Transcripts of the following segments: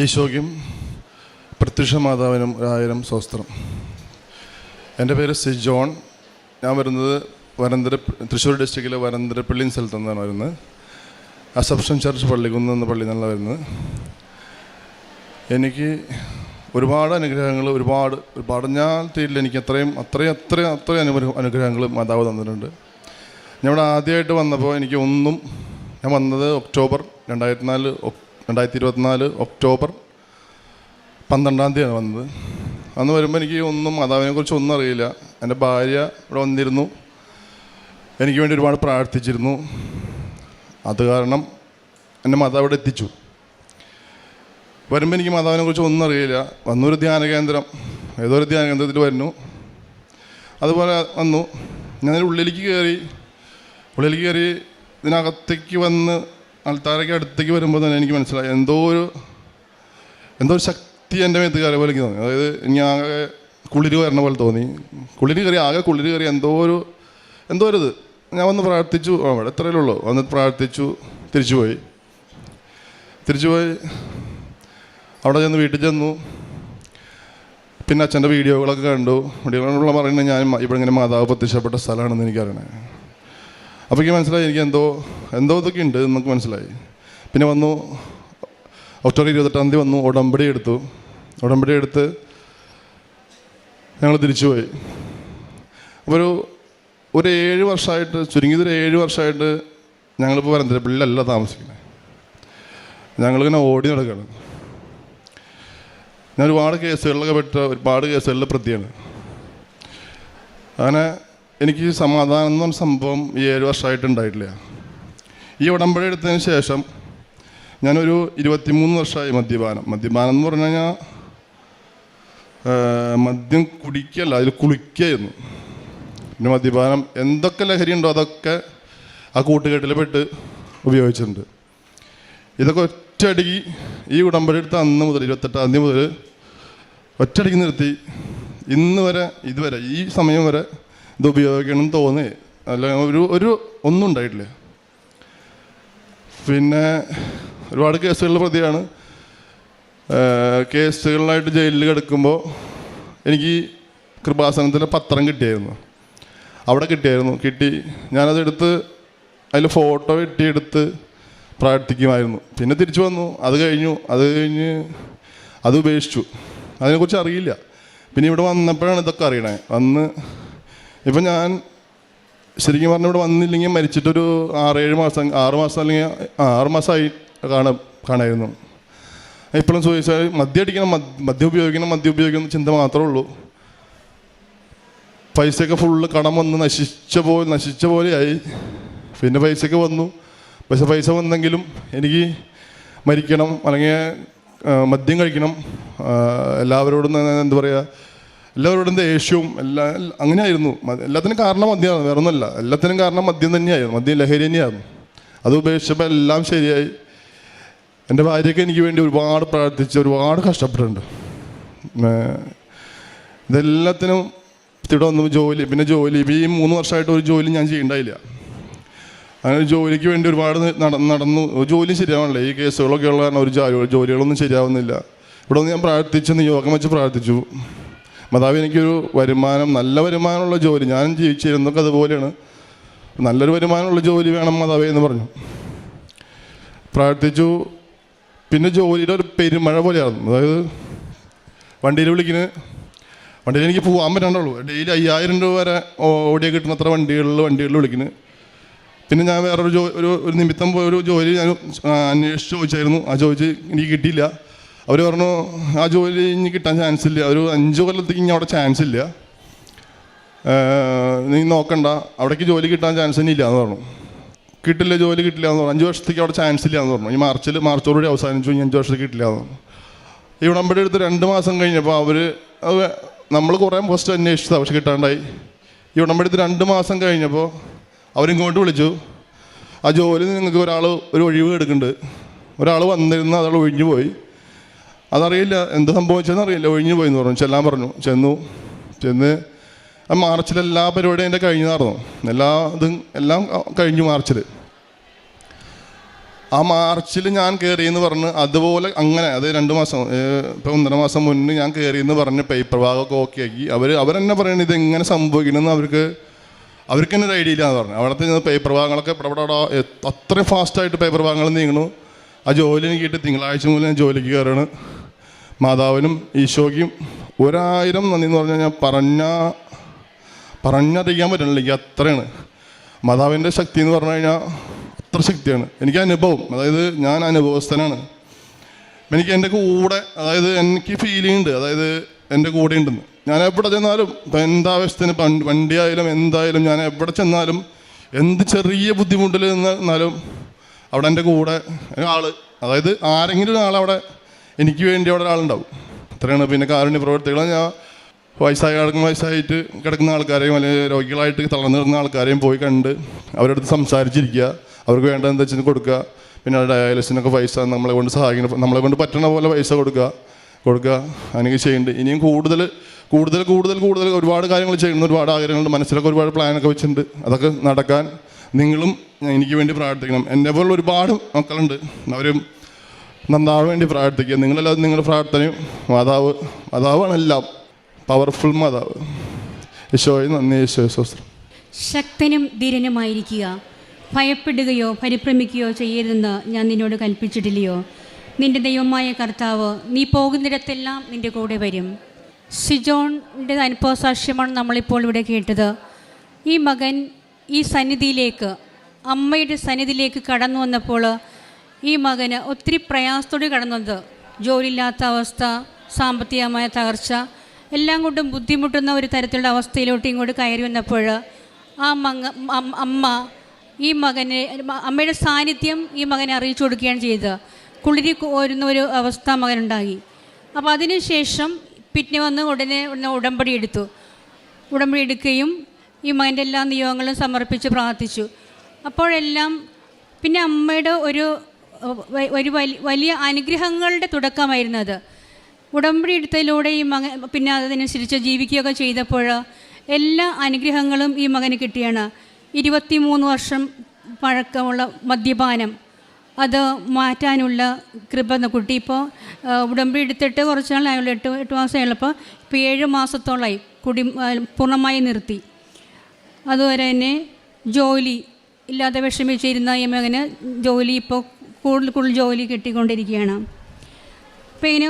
ഈശോയ്ക്കും പ്രത്യക്ഷ മാതാവിനും ആയിരം സ്വസ്ത്രം എന്റെ പേര് സി ജോൺ. ഞാൻ വരുന്നത് വരന്തര തൃശ്ശൂർ ഡിസ്ട്രിക്റ്റിലെ വരന്തരപ്പള്ളി സ്ഥലത്തു നിന്നാണ് വരുന്നത്. അസപ്ഷൻ ചർച്ച് പള്ളിക്കുന്ന് എന്ന പള്ളിയിൽ നല്ല വരുന്നത്. എനിക്ക് ഒരുപാട് അനുഗ്രഹങ്ങൾ ഒരുപാട് പറഞ്ഞാൽ തീരില്ല. എനിക്ക് അത്രയും അത്രയും അത്രയും അത്രയും അനുഗ്രഹ അനുഗ്രഹങ്ങൾ മാതാവ് തന്നിട്ടുണ്ട്. ഇവിടെ ആദ്യമായിട്ട് വന്നപ്പോൾ എനിക്ക് ഒന്നും ഞാൻ വന്നത് ഒക്ടോബർ രണ്ടായിരത്തി നാല് രണ്ടായിരത്തി ഇരുപത്തിനാല് ഒക്ടോബർ പന്ത്രണ്ടാം തീയതിയാണ് വന്നത്. അന്ന് വരുമ്പോൾ എനിക്ക് ഒന്നും മാതാവിനെ കുറിച്ച് ഒന്നും അറിയില്ല. എന്റെ ഭാര്യ ഇവിടെ വന്നിരുന്നു. എനിക്ക് വേണ്ടി ഒരുപാട് പ്രാർത്ഥിച്ചിരുന്നു. അത് കാരണം എന്റെ മാതാവ് ഇവിടെ എത്തിച്ചു. വരുമ്പോൾ എനിക്ക് മാതാവിനെ കുറിച്ച് ഒന്നും അറിയില്ല. വന്നൊരു ധ്യാന കേന്ദ്രം ഏതോ ഒരു ധ്യാന കേന്ദ്രത്തിൽ വരുന്നു. അതുപോലെ വന്നു. ഞാൻ ഉള്ളിലേക്ക് കയറി ഉള്ളിലേക്ക് കയറി ഇതിനകത്തേക്ക് വന്ന് ആൾത്താരയ്ക്ക് അടുത്തേക്ക് വരുമ്പോൾ തന്നെ എനിക്ക് മനസ്സിലായി. എന്തോ ഒരു എന്തോ ഒരു ശക്തി എന്റെ മേത്ത് കയറിയ പോലെ തോന്നി. അതായത് ഇനി ആകെ കുളിര് വരണ പോലെ തോന്നി. കുളിരി കയറി ആകെ കുളിരി കയറി എന്തോ ഒരു എന്തോ ഒരു ഇത്. ഞാൻ വന്ന് പ്രാർത്ഥിച്ചു. അവിടെ എത്രയേ ഉള്ളൂ. വന്ന് പ്രാർത്ഥിച്ചു. തിരിച്ചുപോയി തിരിച്ചുപോയി അവിടെ ചെന്ന് വീട്ടിൽ ചെന്നു. പിന്നെ അച്ഛന്റെ വീഡിയോകളൊക്കെ കണ്ടു. വീഡിയോകളുള്ള പറയുന്നത് ഞാൻ ഇവിടെ ഇങ്ങനെ മാതാവ് പ്രത്യക്ഷപ്പെട്ട സ്ഥലമാണെന്ന് എനിക്കറിയണേ. അപ്പോൾ എനിക്ക് മനസ്സിലായി എനിക്ക് എന്തോ എന്തോ ഇതൊക്കെ ഉണ്ട് നമുക്ക് മനസ്സിലായി. പിന്നെ വന്നു ഒക്ടോബർ ഇരുപത്തെട്ടാം തീയതി വന്നു ഉടമ്പടി എടുത്തു. ഉടമ്പടി എടുത്ത് ഞങ്ങൾ തിരിച്ചുപോയി അപ്പോൾ ഒരു ഒരു ഏഴ് വർഷമായിട്ട് ചുരുങ്ങിയത് ഒരു ഏഴ് വർഷമായിട്ട് ഞങ്ങളിപ്പോൾ വരന്തരപ്പള്ളിയിലല്ല താമസിക്കുന്നത് ഞങ്ങളിങ്ങനെ ഓടി നടക്കുകയാണ്. ഞാൻ ഒരുപാട് കേസുകളിലൊക്കെ പെട്ട ഒരുപാട് കേസുകളിലെ പ്രതിയാണ്. അങ്ങനെ എനിക്ക് സമാധാനം എന്ന് സംഭവം ഈ ഏഴ് വർഷമായിട്ട് ഉണ്ടായിട്ടില്ല. ഈ ഉടമ്പടി എടുത്തതിന് ശേഷം ഞാനൊരു ഇരുപത്തിമൂന്ന് വർഷമായി മദ്യപാനം. മദ്യപാനം എന്ന് പറഞ്ഞു കഴിഞ്ഞാൽ മദ്യം കുടിക്കല്ല അതിൽ കുളിക്കായിരുന്നു പിന്നെ മദ്യപാനം എന്തൊക്കെ ലഹരി ഉണ്ടോ അതൊക്കെ ആ കൂട്ടുകെട്ടിൽ പെട്ട് ഉപയോഗിച്ചിട്ടുണ്ട്. ഇതൊക്കെ ഒറ്റയടിക്ക് ഈ ഉടമ്പടി എടുത്ത അന്ന് മുതൽ ഇരുപത്തെട്ടാം തീയതി മുതൽ ഒറ്റയടിക്ക് നിർത്തി. ഇന്ന് വരെ ഇതുവരെ ഈ സമയം വരെ ഇത് ഉപയോഗിക്കണം എന്ന് തോന്നി. അല്ല ഒരു ഒരു ഒന്നും ഉണ്ടായിട്ടില്ല പിന്നെ ഒരുപാട് കേസുകളിൽ പ്രതിയാണ്. കേസുകളിലായിട്ട് ജയിലിൽ കിടക്കുമ്പോൾ എനിക്ക് കൃപാസനത്തിന്റെ പത്രം കിട്ടിയായിരുന്നു. അവിടെ കിട്ടിയായിരുന്നു. കിട്ടി. ഞാനതെടുത്ത് അതിൽ ഫോട്ടോ വെട്ടിയെടുത്ത് പ്രാർത്ഥിക്കുമായിരുന്നു. പിന്നെ തിരിച്ചു വന്നു. അത് കഴിഞ്ഞു. അത് കഴിഞ്ഞ് അത് ഉപേക്ഷിച്ചു. അതിനെക്കുറിച്ച് അറിയില്ല. പിന്നെ ഇവിടെ വന്നപ്പോഴാണ് ഇതൊക്കെ അറിയണേ. വന്ന് ഇപ്പം ഞാൻ ശരിക്കും പറഞ്ഞാൽ ഇവിടെ വന്നില്ലെങ്കിൽ മരിച്ചിട്ടൊരു ആറേഴ് മാസം ആറ് മാസം അല്ലെങ്കിൽ ആറ് മാസമായി കാണ കാണായിരുന്നു. ഇപ്പോഴും സൂയിസൈഡ് മദ്യം അടിക്കണം മദ്- മദ്യം ഉപയോഗിക്കണം മദ്യം ഉപയോഗിക്കണം ചിന്ത മാത്രമേ ഉള്ളൂ. പൈസയൊക്കെ ഫുള്ള് കടം വന്ന് നശിച്ച പോലെ നശിച്ച പോലെയായി. പിന്നെ പൈസയൊക്കെ വന്നു. പക്ഷെ പൈസ വന്നെങ്കിലും എനിക്ക് മരിക്കണം അല്ലെങ്കിൽ മദ്യം കഴിക്കണം. എല്ലാവരോടും എന്താ പറയുക എല്ലാവരോടും ദേഷ്യവും എല്ലാ അങ്ങനെയായിരുന്നു. എല്ലാത്തിനും കാരണം മദ്യമാണ് വേറെ ഒന്നുമല്ല എല്ലാത്തിനും കാരണം മദ്യം തന്നെയായിരുന്നു. മദ്യം ലഹരി തന്നെയായിരുന്നു. അത് ഉപേക്ഷിച്ചപ്പോൾ എല്ലാം ശരിയായി. എന്റെ ഭാര്യയ്ക്ക് എനിക്ക് വേണ്ടി ഒരുപാട് പ്രാർത്ഥിച്ച് ഒരുപാട് കഷ്ടപ്പെട്ടിട്ടുണ്ട്. ഇതെല്ലാത്തിനും ഇവിടെ വന്നു ജോലി പിന്നെ ജോലി. ഈ മൂന്ന് വർഷമായിട്ട് ഒരു ജോലി ഞാൻ ചെയ്യണ്ടായില്ല. അങ്ങനെ ജോലിക്ക് വേണ്ടി ഒരുപാട് നട നടന്നു. ജോലി ശരിയാവണില്ല. ഈ കേസുകളൊക്കെ ഉള്ള കാരണം ഒരു ജോലികളൊന്നും ശരിയാവുന്നില്ല. ഇവിടെ ഒന്ന് ഞാൻ പ്രാർത്ഥിച്ചു നിയോഗം വെച്ച് പ്രാർത്ഥിച്ചു. മാതാവ് എനിക്കൊരു വരുമാനം നല്ല വരുമാനമുള്ള ജോലി. ഞാൻ ജീവിച്ചിരുന്നൊക്കെ അതുപോലെയാണ്. നല്ലൊരു വരുമാനമുള്ള ജോലി വേണം മാതാവേ എന്ന് പറഞ്ഞു. പ്രാർത്ഥിച്ചു. പിന്നെ ജോലിയുടെ ഒരു പെരുമഴ പോലെയായിരുന്നു. അതായത് വണ്ടിയിൽ വിളിക്കുന്നത് വണ്ടിയിൽ എനിക്ക് പോകാൻ പറ്റാണ്ടുള്ളൂ. ഡെയിലി അയ്യായിരം രൂപ വരെ ഓടിയ കിട്ടുന്ന അത്ര വണ്ടികളിൽ വണ്ടികളിൽ വിളിക്കുന്നത് പിന്നെ ഞാൻ വേറൊരു ജോ ഒരു ഒരു നിമിത്തം പോയൊരു ജോലി ഞാൻ അന്വേഷിച്ച് ചോദിച്ചായിരുന്നു. ആ ചോദിച്ച് എനിക്ക് കിട്ടിയില്ല. അവർ പറഞ്ഞു ആ ജോലി ഇനി കിട്ടാൻ ചാൻസ് ഇല്ല. ഒരു അഞ്ച് കൊല്ലത്തേക്ക് ഇനി അവിടെ ചാൻസ് ഇല്ല. നീ നോക്കണ്ട. അവിടേക്ക് ജോലി കിട്ടാൻ ചാൻസ് ഇനി ഇല്ല എന്ന് പറഞ്ഞു. കിട്ടില്ല ജോലി കിട്ടില്ല എന്ന് പറഞ്ഞു. അഞ്ച് വർഷത്തേക്ക് അവിടെ ചാൻസ് ഇല്ല എന്ന് പറഞ്ഞു. ഈ മാർച്ചിൽ മാർച്ചോടുകൂടി അവസാനിച്ചു. ഇനി അഞ്ച് വർഷത്തേക്ക് കിട്ടില്ല എന്ന് പറഞ്ഞു. ഈ ഉടമ്പടി എടുത്ത് രണ്ട് മാസം കഴിഞ്ഞപ്പോൾ അവർ നമ്മൾ കുറേ പോസ്റ്റ് അന്വേഷിച്ചത് പക്ഷെ കിട്ടാണ്ടായി. ഈ ഉടമ്പടി എടുത്ത് രണ്ട് മാസം കഴിഞ്ഞപ്പോൾ അവരിങ്ങോട്ട് വിളിച്ചു. ആ ജോലി നിങ്ങൾക്ക് ഒരാൾ ഒരു ഒഴിവ് എടുക്കുന്നുണ്ട്. ഒരാൾ വന്നിരുന്ന് അയാൾ ഒഴിഞ്ഞു പോയി. അതറിയില്ല. എന്ത് സംഭവിച്ചതെന്ന് അറിയില്ല. ഒഴിഞ്ഞു പോയി എന്ന് പറഞ്ഞു. ചെല്ലാൻ പറഞ്ഞു. ചെന്നു. ചെന്ന് ആ മാർച്ചിലെല്ലാ പരിപാടിയും എന്റെ കഴിഞ്ഞു നടന്നു. എല്ലാ ഇതും എല്ലാം കഴിഞ്ഞു മാർച്ചിൽ. ആ മാർച്ചിൽ ഞാൻ കയറിയെന്ന് പറഞ്ഞ് അതുപോലെ അങ്ങനെ അത് രണ്ട് മാസം ഇപ്പം ഒന്നര മാസം മുന്നേ ഞാൻ കയറിയെന്ന് പറഞ്ഞ് പേപ്പർ ഭാഗമൊക്കെ ഓക്കെ ആക്കി. അവർ അവരെന്നെ പറയണത് ഇതെങ്ങനെ സംഭവിക്കണമെന്ന് അവർക്ക് അവർക്ക് തന്നെ ഒരു ഐഡിയ ഇല്ലാന്ന് പറഞ്ഞു. അവിടുത്തെ പേപ്പർ ഭാഗങ്ങളൊക്കെ ഇവിടെ അത്രയും ഫാസ്റ്റായിട്ട് പേപ്പർ ഭാഗങ്ങൾ നീങ്ങണു. ആ ജോലി എനിക്ക് കിട്ടി. തിങ്കളാഴ്ച മുതൽ ഞാൻ ജോലിക്ക് കയറാണ് മാതാവിനും ഈശോയ്ക്കും ഒരായിരം നന്ദി എന്ന് പറഞ്ഞാൽ ഞാൻ പറഞ്ഞ പറഞ്ഞറിയിക്കാൻ പറ്റണില്ല. എനിക്ക് അത്രയാണ്. മാതാവിന്റെ ശക്തി എന്ന് പറഞ്ഞു കഴിഞ്ഞാൽ അത്ര ശക്തിയാണ്. എനിക്ക് അനുഭവം. അതായത് ഞാൻ അനുഭവസ്ഥനാണ്. എനിക്ക് എന്റെ കൂടെ അതായത് എനിക്ക് ഫീലിംഗ് ഉണ്ട് അതായത് എന്റെ കൂടെ ഉണ്ടെന്ന്. ഞാൻ എവിടെ ചെന്നാലും ഇപ്പം എന്താവശ്യത്തിന് പണ്ട് വണ്ടി എന്തായാലും ഞാൻ എവിടെ ചെന്നാലും എന്ത് ചെറിയ ബുദ്ധിമുട്ടിൽ നിന്നാലും അവിടെ എന്റെ കൂടെ ആൾ അതായത് ആരെങ്കിലും ഒരാളവിടെ എനിക്ക് വേണ്ടി അവിടെ ഒരാളുണ്ടാവും. അത്രയാണ് പിന്നെ കാരുണ്യ പ്രവർത്തികൾ ഞാൻ വയസ്സായ കിടക്കുന്ന വയസ്സായിട്ട് കിടക്കുന്ന ആൾക്കാരെയും അല്ലെങ്കിൽ രോഗികളായിട്ട് തളർന്നു കിടക്കുന്ന ആൾക്കാരെയും പോയി കണ്ട് അവരുടെ അടുത്ത് സംസാരിച്ചിരിക്കുക. അവർക്ക് വേണ്ട എന്താ വെച്ചാൽ കൊടുക്കുക. പിന്നെ ഡയാലിസിനൊക്കെ പൈസ നമ്മളെ കൊണ്ട് സഹായിക്കണം നമ്മളെ കൊണ്ട് പറ്റണ പോലെ പൈസ കൊടുക്കുക. കൊടുക്കുക. അങ്ങനെയൊക്കെ ചെയ്യുന്നുണ്ട്. ഇനിയും കൂടുതൽ കൂടുതൽ കൂടുതൽ കൂടുതൽ ഒരുപാട് കാര്യങ്ങൾ ചെയ്യുന്നു ഒരുപാട് ആഗ്രഹങ്ങളുണ്ട്. മനസ്സിലൊക്കെ ഒരുപാട് പ്ലാനൊക്കെ വെച്ചിട്ടുണ്ട്. അതൊക്കെ നടക്കാൻ നിങ്ങളും എനിക്ക് വേണ്ടി പ്രാർത്ഥിക്കണം. എന്നെ പോലുള്ള ഒരുപാട് മക്കളുണ്ട്. അവരും നന്നാവാൻ വേണ്ടി പ്രാർത്ഥിക്കുക. നിങ്ങളെല്ലാം നിങ്ങളുടെ പ്രാർത്ഥനയും മാതാവ് മാതാവാണ് എല്ലാം. പവർഫുൾ മാതാവ്. യശോയി നന്ദി യേശോ സ്വസ്ത്രം. ശക്തനും ധീരനുമായിരിക്കുക. ഭയപ്പെടുകയോ പരിഭ്രമിക്കുകയോ ചെയ്യരുതെന്ന് ഞാൻ നിന്നോട് കൽപ്പിച്ചിട്ടില്ലയോ? നിന്റെ ദൈവമായ കർത്താവ് നീ പോകുന്നിടത്തെല്ലാം നിന്റെ കൂടെ വരും. സിജോണിന്റെ അനുഭവ സാക്ഷ്യമാണ് നമ്മളിപ്പോൾ ഇവിടെ കേട്ടത്. ഈ മകൻ ഈ സന്നിധിയിലേക്ക് അമ്മയുടെ സന്നിധിയിലേക്ക് കടന്നു വന്നപ്പോൾ ഈ മകന് ഒത്തിരി പ്രയാസത്തോടെ കടന്നത്. ജോലിയില്ലാത്ത അവസ്ഥ സാമ്പത്തികമായ തകർച്ച എല്ലാം കൊണ്ടും ബുദ്ധിമുട്ടുന്ന ഒരു തരത്തിലുള്ള അവസ്ഥയിലോട്ട് ഇങ്ങോട്ട് കയറി വന്നപ്പോൾ ആ മങ്ങ അമ്മ ഈ മകനെ അമ്മയുടെ സാന്നിധ്യം ഈ മകനെ അറിയിച്ചു കൊടുക്കുകയാണ് ചെയ്തത്. കുളിരി കോരുന്ന ഒരു അവസ്ഥ മകനുണ്ടായി. അപ്പോൾ അതിനുശേഷം പിന്നെ വന്ന് ഉടനെ ഉടമ്പടി എടുത്തു. ഉടമ്പടി എടുക്കുകയും ഈ മകന്റെ എല്ലാ നിയോഗങ്ങളും സമർപ്പിച്ച് പ്രാർത്ഥിച്ചു. അപ്പോഴെല്ലാം പിന്നെ അമ്മയുടെ ഒരു ഒരു വലിയ അനുഗ്രഹങ്ങളുടെ തുടക്കമായിരുന്നു അത്. ഉടമ്പടി എടുത്തതിലൂടെ ഈ മകൻ പിന്നെ അതിനനുസരിച്ച് ജീവിക്കുകയൊക്കെ ചെയ്തപ്പോൾ എല്ലാ അനുഗ്രഹങ്ങളും ഈ മകന് കിട്ടിയാണ്. ഇരുപത്തി മൂന്ന് വർഷം പഴക്കമുള്ള മദ്യപാനം. അത് മാറ്റാനുള്ള കൃപ കുട്ടി. ഇപ്പോൾ ഉടമ്പടി എടുത്തിട്ട് കുറച്ച് നാളായുള്ള. എട്ട് എട്ട് മാസമായുള്ളപ്പോൾ ഇപ്പോൾ ഏഴ് മാസത്തോളമായി കുടി പൂർണമായി നിർത്തി. അതുപോലെ തന്നെ ജോലി ഇല്ലാതെ വിഷമിച്ചിരുന്ന ഈ മകന് ജോലി ഇപ്പോൾ കൂടുതൽ കൂടുതൽ ജോലി കിട്ടിക്കൊണ്ടിരിക്കുകയാണ്. അപ്പോൾ ഇങ്ങനെ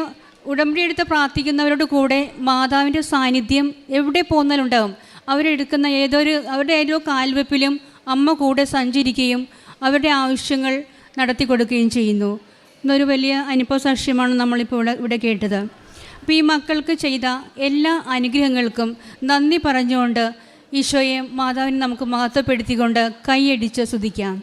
ഉടമ്പടി എടുത്ത് പ്രാർത്ഥിക്കുന്നവരോട് കൂടെ മാതാവിന്റെ സാന്നിധ്യം എവിടെ പോകുന്നതിലുണ്ടാവും അവരെടുക്കുന്ന ഏതൊരു അവരുടെ ഏതോ കാൽവെപ്പിലും അമ്മ കൂടെ സഞ്ചരിക്കുകയും അവരുടെ ആവശ്യങ്ങൾ നടത്തി കൊടുക്കുകയും ചെയ്യുന്നു. എന്നൊരു വലിയ അനുഭവ സാക്ഷ്യമാണ് നമ്മളിപ്പോൾ ഇവിടെ ഇവിടെ കേട്ടത്. അപ്പോൾ ഈ മക്കൾക്ക് ചെയ്ത എല്ലാ അനുഗ്രഹങ്ങൾക്കും നന്ദി പറഞ്ഞുകൊണ്ട് ഈശോയെ മാതാവിനെ നമുക്ക് മഹത്വപ്പെടുത്തിക്കൊണ്ട് കൈയടിച്ച് സ്തുതിക്കാം.